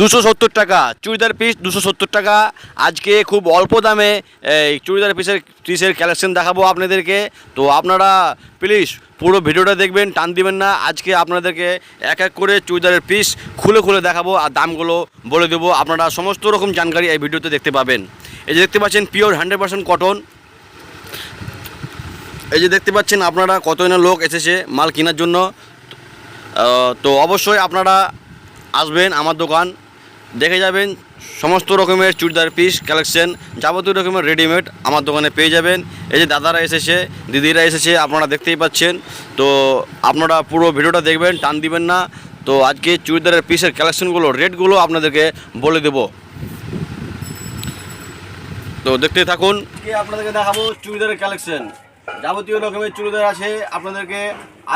দুশো সত্তর টাকা, চুড়িদার পিস দুশো সত্তর টাকা। আজকে খুব অল্প দামে এই চুড়িদার পিসের পিসের কালেকশন দেখাবো আপনাদেরকে। তো আপনারা প্লিজ পুরো ভিডিওটা দেখবেন, টান দিবেন না। আজকে আপনাদেরকে এক এক করে চুড়িদারের পিস খুলে খুলে দেখাবো আর দামগুলো বলে দেবো। আপনারা সমস্ত রকম জানকারি এই ভিডিওতে দেখতে পাবেন। এই যে দেখতে পাচ্ছেন পিওর হান্ড্রেড পার্সেন্ট কটন এই যে দেখতে পাচ্ছেন, আপনারা কত লোক এসেছে মাল কেনার জন্য। তো অবশ্যই আপনারা আসবেন আমার দোকান। দেখে যাবেন সমস্ত রকমের চুড়িদার পিস কালেকশন যাবতীয় রকমের রেডিমেড আমার দোকানে পেয়ে যাবেন। এই যে দাদারা এসেছে, দিদিরা এসেছে, আপনারা দেখতেই পাচ্ছেন। তো আপনারা পুরো ভিডিওটা দেখবেন, টান দিবেন না। তো আজকে চুড়িদারের পিসের কালেকশনগুলো রেটগুলো আপনাদেরকে বলে দেবো। তো দেখতে থাকুন। আপনাদেরকে দেখাবো চুড়িদারের কালেকশন যাবতীয় রকমের চুড়িদার আছে, আপনাদেরকে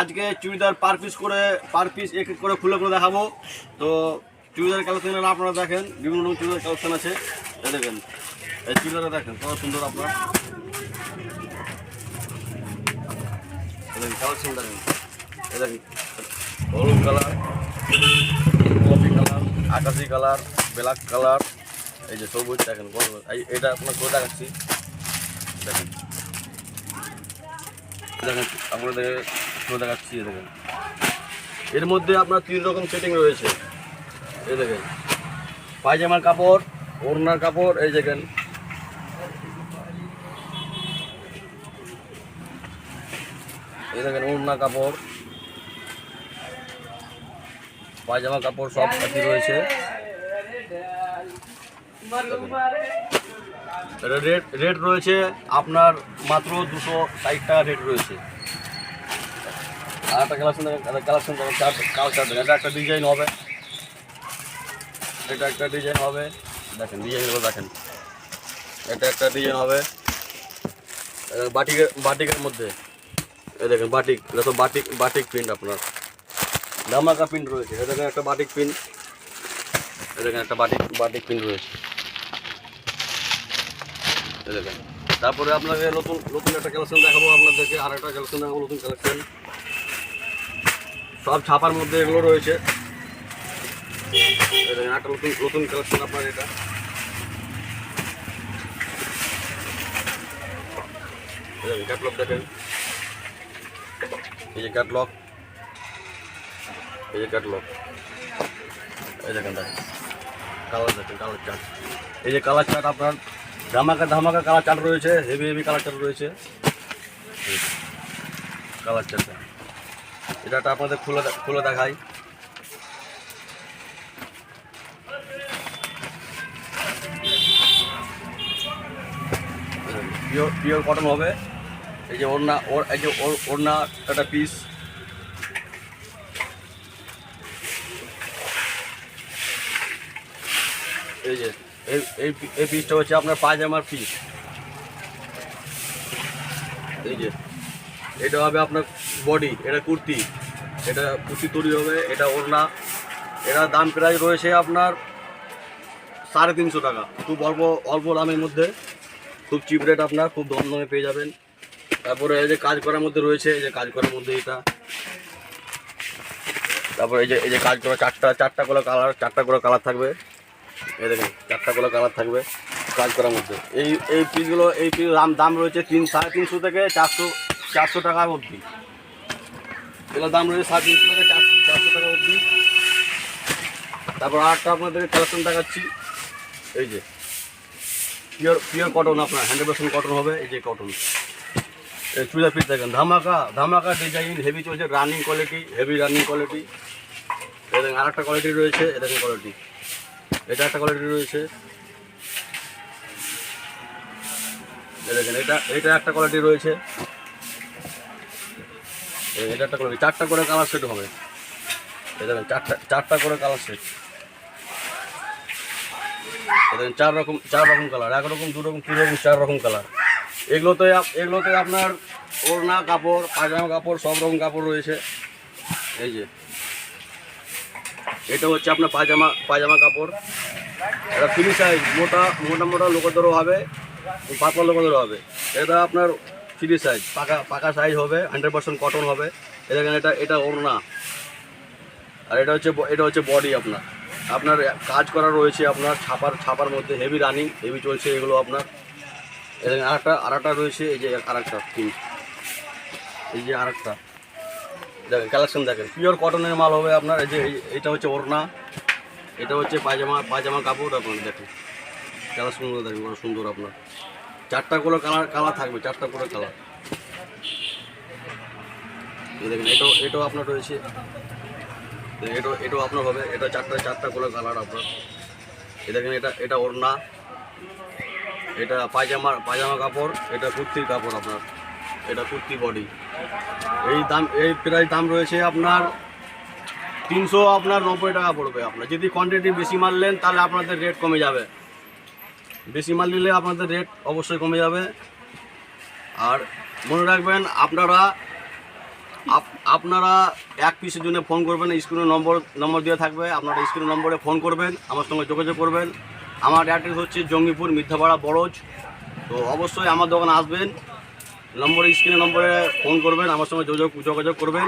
আজকে চুড়িদার পার পিস করে পার পিস এক এক করে খুলে করে দেখাবো। তো চুড়িদার কালেকশন আপনারা দেখেন, বিভিন্ন রকম চুড়িদার কালেকশন আছে। দেখেন, এই চুড়িদারটা দেখেন, কত সুন্দর আপনার। কালেকশন দেখেন। দেখেন, হলুদ কালার কফি কালার, আকাশি কালার, ব্ল্যাক কালার, এই যে সবুজ দেখেন এটা আপনার করে দেখাচ্ছি। দেখেন। দেখেন, আপনাদের দেখাচ্ছি দেখেন। এর মধ্যে আপনার তিন রকম সেটিং রয়েছে। এই দেখেন। পায়জামার কাপড়, ওড়নার কাপড়, এই দেখেন। এই দেখেন ওড়না কাপড়। পায়জামা কাপড় সব একই রয়েছে। রেট রেট রয়েছে আপনার মাত্র দুশো ষাট টাকা রেট রয়েছে। আর একটা কালেকশন কালেকশন কালচার এটা একটা ডিজাইন হবে। এটা একটা ডিজাইন হবে। দেখেন ডিজাইনগুলো দেখেন। এটা একটা ডিজাইন হবে। বাটিকের বাটিকের মধ্যে। এই দেখেন, বাটিক, এটা তো বাটিক বাটিক প্রিন্ট আপনার। ধামাকা প্রিন্ট রয়েছে। এটা দেখেন, একটা বাটিক প্রিন্ট এটা দেখেন, একটা বাটিক বাটিক প্রিন্ট রয়েছে। এই দেখেন। তারপরে আপনাকে নতুন নতুন একটা কালেকশন দেখাবো। আপনাদেরকে আর একটা কালেকশন দেখাবো, নতুন কালেকশন সব ছাপার মধ্যে এগুলো রয়েছে। একটা নতুন নতুন আপনার এটা। দেখেন। এই যে এই দেখেন কালার দেখেন কালার চার্ট এই যে কালার চার্ট আপনার, ধামাকা ধামাকা কালার চার্ট রয়েছে হেভি হেভি কালার চার্ট রয়েছে। কালার চার্টটা এটা আপনাদের খুলে খুলে দেখাই। পিওর পিওর কটন হবে? এই যে ওড়না ওর এই যে ওর- ওড়না একটা পিস এই যে, এই এই পিসটা হচ্ছে আপনার পায়জামার পিস এই যে, এটা হবে আপনার বডি এটা কুর্তি। এটা কুর্তি তৈরি হবে, এটা ওড়না। এটা দাম প্রায় রয়েছে আপনার সাড়ে তিনশো টাকা। খুব অল্প অল্প দামের মধ্যে। খুব চিপ রেট আপনার, খুব দম দামে পেয়ে যাবেন। তারপরে এই যে কাজ করার মধ্যে রয়েছে, এই যে কাজ করার মধ্যে এটা। তারপরে এই যে এই যে কাজ করা চারটা চারটা করে কালার চারটা করে কালার থাকবে। এই দেখেন, চারটা করে কালার থাকবে কাজ করার মধ্যে। এই এই পিসগুলো এই পিস দাম দাম রয়েছে তিন, সাড়ে তিনশো থেকে চারশো চারশো টাকার অবধি। এগুলোর দাম রয়েছে সাড়ে তিনশো থেকে চারশো চারশো টাকা অবধি। তারপর আরেকটা আপনাদেরকে কালেকশন দেখাচ্ছি। এই যে পিওর পিওর কটন আপনার হান্ড্রেড কটন হবে, এই যে কটন চুড়িদার পিস দেখেন, ধামাকা ধামাকা ডিজাইন হেভি চলছে running quality heavy running quality এই দেখেন, আরেকটা কোয়ালিটি রয়েছে এ দেখেন কোয়ালিটি এটা একটা কোয়ালিটি রয়েছে। দেখেন, এটা এটা একটা কোয়ালিটি রয়েছে। এটা একটা কোয়ালিটি চারটা করে কালার সেট হবে। দেখেন, চারটা চারটা করে কালার সেট দেখেন চার রকম চার রকম কালার এক রকম, দু রকম, তিন রকম, চার রকম কালার এগুলোতে এগুলোতে আপনার ওড়না, কাপড়, পায়জামা কাপড়, সব রকম কাপড় রয়েছে। এই যে। এটা হচ্ছে আপনার পায়জামা পায়জামা কাপড়। এটা ফ্রি সাইজ মোটা মোটা মোটা লোকদেরও হবে, পাতলা লোকদেরও হবে। এটা আপনার ফ্রি সাইজ পাকা পাকা সাইজ হবে হান্ড্রেড পার্সেন্ট কটন হবে। এটা এটা এটা ওড়না। আর এটা হচ্ছে এটা হচ্ছে বডি আপনার। আপনার কাজ করা রয়েছে আপনার ছাপার ছাপার মধ্যে হেভি রানিং হেভি চলছে এগুলো আপনার। এখানে আরেকটা আরেকটা রয়েছে, এই যে আরেকটা প্রিন্ট এই যে আরেকটা। দেখেন কালেকশন দেখেন। পিওর কটনের মাল হবে আপনার, এই যে এটা হচ্ছে ওড়না, এটা হচ্ছে পায়জামা পায়জামা কাপড় আপনার দেখেন। কালেকশনগুলো দেখেন, কত সুন্দর আপনার। চারটা করে কালার কালার থাকবে, চারটা করে কালার দেখেন, এটাও এটাও আপনার রয়েছে। দেখেন, এটাও আপনার হবে এটা চারটা চারটা করে কালার আপনার। এই দেখেন এটা এটা ওড়না এটা পায়জামা পায়জামা কাপড় এটা কুর্তির কাপড় আপনার এটা কুর্তি বডি এই দাম এই প্রাইস দাম রয়েছে আপনার তিনশো আপনার নব্বই টাকা পড়বে আপনার। যদি কোয়ান্টিটি বেশি মাল নেন তাহলে আপনাদের রেট কমে যাবে। বেশি মাল নিলে আপনাদের রেট অবশ্যই কমে যাবে। আর মনে রাখবেন আপনারা আপ- আপনারা এক পিসের জন্য ফোন করবেন স্ক্রিনে নম্বর নম্বর দেওয়া থাকবে আপনারা স্ক্রিনের নম্বরে ফোন করবেন আমার সঙ্গে যোগাযোগ করবেন। আমার অ্যাড্রেস হচ্ছে জঙ্গিপুর মিথ্যাপাড়া বড়জ। তো অবশ্যই আমার দোকানে আসবেন নম্বরে স্ক্রিনে নম্বরে ফোন করবেন আমার সঙ্গে যোগাযোগ যোগাযোগ করবেন।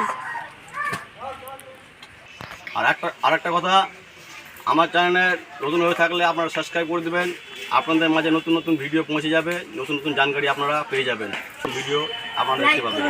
আর একটা আরেকটা কথা আমার চ্যানেলে নতুন হয়ে থাকলে আপনারা সাবস্ক্রাইব করে দেবেন। আপনাদের মাঝে নতুন নতুন ভিডিও পৌঁছে যাবে নতুন নতুন জানকারি আপনারা পেয়ে যাবেন। ভিডিও আপনারা দেখতে পাবেন।